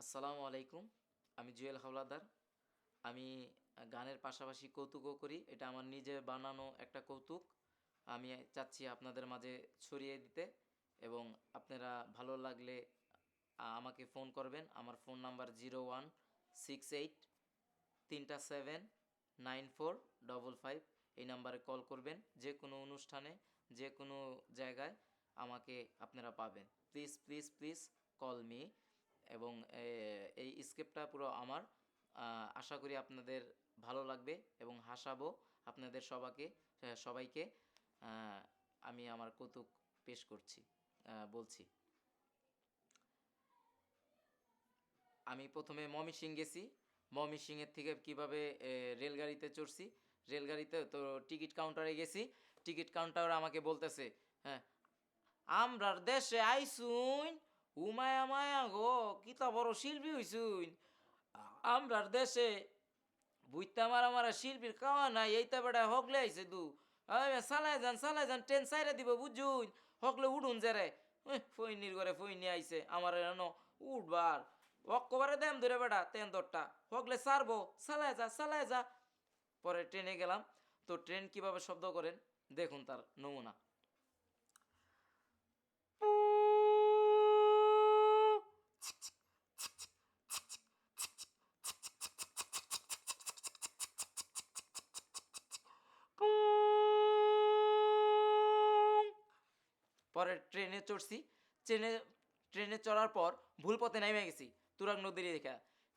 আসসালামু আলাইকুম, আমি জুয়েল হাওলাদার। আমি গানের পাশাপাশি কৌতুকও করি, এটা আমার নিজে বানানো একটা কৌতুক। আমি চাচ্ছি আপনাদের মাঝে ছড়িয়ে দিতে এবং আপনারা ভালো লাগলে আমাকে ফোন করবেন। আমার phone number zero one six eight তিনটা seven nine four double five. এই নাম্বারে কল করবেন, যে কোনো অনুষ্ঠানে, যে কোনো জায়গায় আমাকে আপনারা পাবেন। Please please please call me এবং এই স্কেপটা পুরো আমার আশা করি আপনাদের ভালো লাগবে এবং হাসাবো আপনাদের সবাকে সবাইকে আমি আমার কৌতুক পেশ করছি বলছি। আমি প্রথমে মমি সিং গেছি। মমি সিংয়ের থেকে কীভাবে রেলগাড়িতে চড়ছি, রেলগাড়িতে তো টিকিট কাউন্টারে গেছি। টিকিট কাউন্টার আমাকে বলতেছে হ্যাঁ আমরার দেশে আইসুন উমায়া মায়া গো কিতা বড় শিল্পী হইসুন আমরার দেশে বুইতা মারা মারা শিল্পীর খাওয়া নাই এইটা বেটা হকলে আইছে দু। সালাই যান সালাই যান, ট্রেন সাইরা দিব বুঝুন। হকলে উঠুন জেরে ফইনির ঘরে ফইনি আইছে, আমার এনো উঠবার অক্কবারে দেম ধরে বেটা তেন দরটা। হকলে সারবো, সালাই যা সালাই যা। পরে ট্রেনে গেলাম। তো ট্রেন কীভাবে শব্দ করেন? দেখুন তার নমুনা। পরে ট্রেনে চড়ছি। ট্রেনে ট্রেনে চড়ার পর ভুল পথে নেমে গেছি তুরাগ নদীর দেখা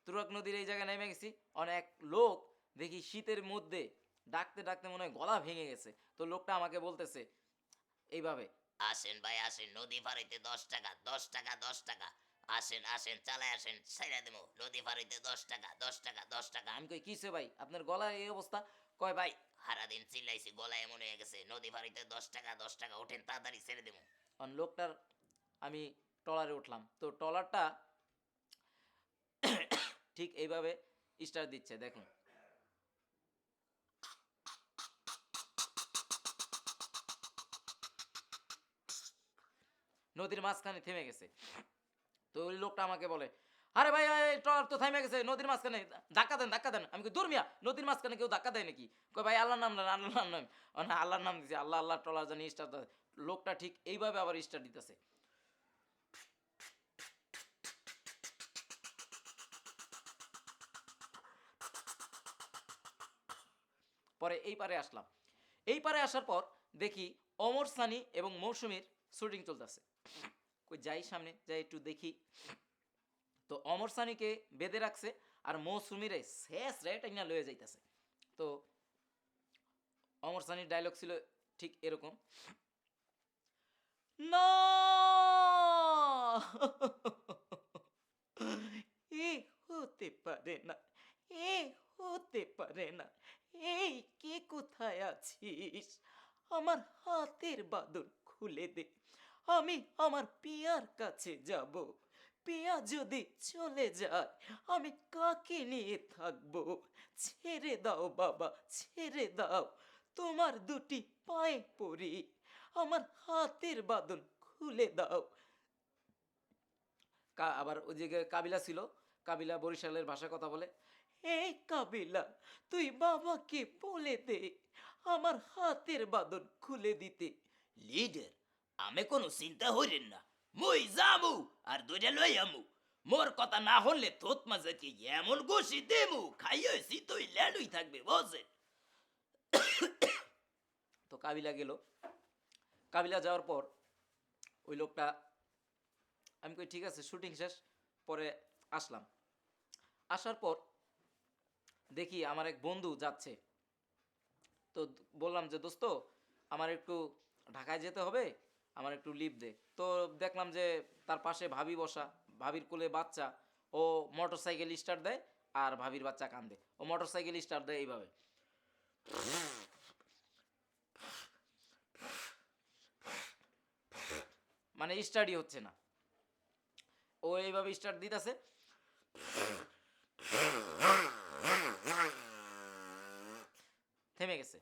তুরাগ নদীর এই জায়গায় নেমে গেছি অনেক লোক দেখি শীতের মধ্যে ডাকতে ডাকতে মনে হয় গলা ভেঙে গেছে। তো লোকটা আমাকে বলতেছে এইভাবে। আসেন ভাই আসেন নদী ফাড়িতে দশ টাকা দশ টাকা দশ টাকা। আসেন আসেন চালায় আসেন সাইরা দেবো। নদী ফাড়িতে দশ টাকা দশ টাকা দশ টাকা। আমি কই কিসে ভাই? আপনার গলার এই অবস্থা? কয় ভাই সারাদিন চিল্লাইছি গলা এমন হয়ে গেছে, নদী ফাড়িতে দশ টাকা দশ টাকা, ওঠেন, তাড়াতাড়ি ছেড়ে দেবো। কারণ লোকটার আমি ট্রলারে উঠলাম। তো ট্রলারটা ঠিক এইভাবে স্টার দিচ্ছে, দেখুন। নদীর মাঝখানে থেমে গেছে। তো ওই লোকটা আমাকে বলে আরে ভাই ট্রলার তো থেমে গেছে, নদীর মাঝখানে। ধাক্কা দেন ধাক্কা দেন। আমি দূর মিয়া, নদীর মাঝখানে কেউ ধাক্কা দেয় নাকি? কই, ভাই, আল্লাহর নাম নেন, আল্লাহর নাম নেন। না আল্লাহর নাম দিছে, আল্লাহ আল্লাহ ট্রলার জানি স্টার লোকটা ঠিক এইভাবে আবার স্টার দিতেছে। পরে এই পারে আসলাম। এই পারে আসার পর দেখি অমর সানি এবং মৌসুমীর শুটিং চলতেছে। যাই সামনে, যাই একটু দেখি। তো অমর সানিকে বেঁধে রাখছে আর মৌসুমীরে শেষ রেট না লয়ে যাইতেছে। তো অমর সানির ডায়লগ ছিল ঠিক এরকম। এ হতে পারে না, এ হতে পারে না, এই কে কোথায় আছিস? আমার হাতের বাদন খুলে দে, আমি আমার পিয়ার কাছে যাব। পিয়া যদি চলে যায়, আমি কাকে নিয়ে থাকব? ছেড়ে দাও বাবা, ছেড়ে দাও। তোমার দুটি পায়ে পড়ি, আমার হাতের বাদন খুলে দাও। আবার ওইদিকে কাবিলা ছিল, কাবিলা বরিশালের ভাষা কথা বলে, এই কাবিলা, তুই বাবাকে বলে দে, আমার হাতের বাদন খুলে দিতে। লিডার, আমি কোনো চিন্তা হইলেন না। মুই যামু আর দুইটা লই আমু মোর কথা না হলে তোত মাঝে এমন ঘুষি দেমু খাইয়েছি তুই ল্যাডুই থাকবে বসে তো কাবিলা গেল। কাবিলা যাওয়ার পর ওই লোকটা, আমি কই, ঠিক আছে, শুটিং শেষ, পরে আসলাম। আসার পর দেখি আমার এক বন্ধু যাচ্ছে। তো বললাম যে, দোস্ত, আমার একটু ঢাকায় যেতে হবে আমার একটু লিভ দে। তো দেখলাম যে তার পাশে ভাবি বসা, ভাবির কোলে বাচ্চা, ও মোটর সাইকেল স্টার্ট দেয় আর ভাবির বাচ্চা কান্দে। ও মোটর সাইকেল স্টার্ট দেয় এইভাবে। মানে স্টার্টই হচ্ছে না। ও এইভাবে স্টার্ট দিতেছে। থেমে গেছে।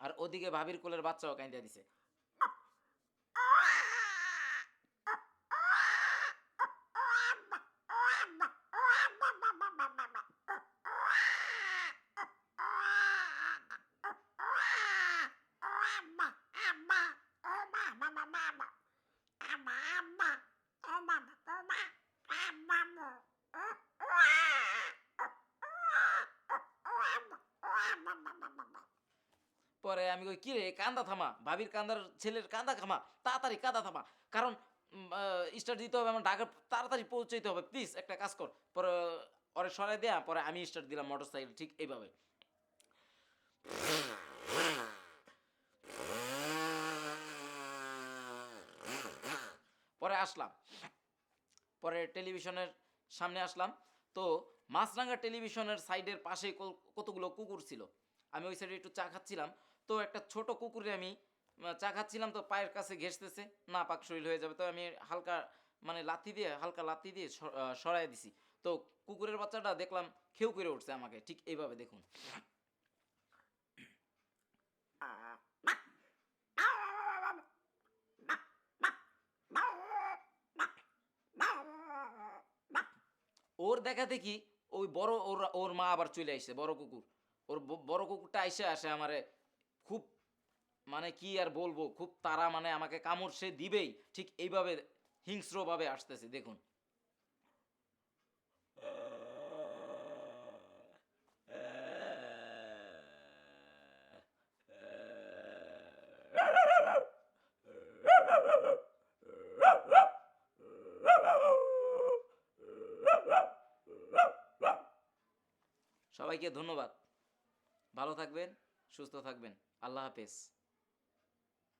আর ওদিকে ভাবির কোলের বাচ্চাও কাইন্দা দিছে। পরে আমি কই, কিরে, কান্দা থামা, ভাবির কান্দার ছেলের কান্দা থামা, তাড়াতাড়ি কান্দা থামা, কারণ স্টার্ট দিতে হবে, আমার ঢাকা তাড়াতাড়ি পৌঁছাইতে হবে প্লিজ একটা কাজ কর। পরে ওরে সরাই দেয়া, পরে আমি স্টার্ট দিলাম মোটর সাইকেল ঠিক এইভাবে। পরে আসলাম। পরে টেলিভিশনের সামনে আসলাম। তো মাছরাঙ্গা টেলিভিশনের সাইডের পাশে কতগুলো কুকুর ছিল, আমি ওই সাইডে একটু চা খাচ্ছিলাম। তো একটা ছোট কুকুরে আমি চা খাচ্ছিলাম তো পায়ের কাছে ঘেসতেছে না পাক শরীর হয়ে যাবে। তো আমি হালকা মানে লাথি দিয়ে হালকা লাথি দিয়ে স- আহ, সরায় দিছি। তো কুকুরের বাচ্চাটা দেখলাম খেউ করে উঠছে আমাকে ঠিক এইভাবে দেখুন। ওর দেখা দেখি ওই বড় ওর ওর মা আবার চলে আসছে বড় কুকুর। ওর বড় কুকুরটা আইসে আসে আমারে মানে কি আর বলব, খুব তারা মানে আমাকে কামড় সে দিবেই। ঠিক এইভাবে হিংস্রভাবে আসতেছে, দেখুন। সবাইকে ধন্যবাদ। ভালো থাকবেন, সুস্থ থাকবেন। আল্লাহ হাফেজ।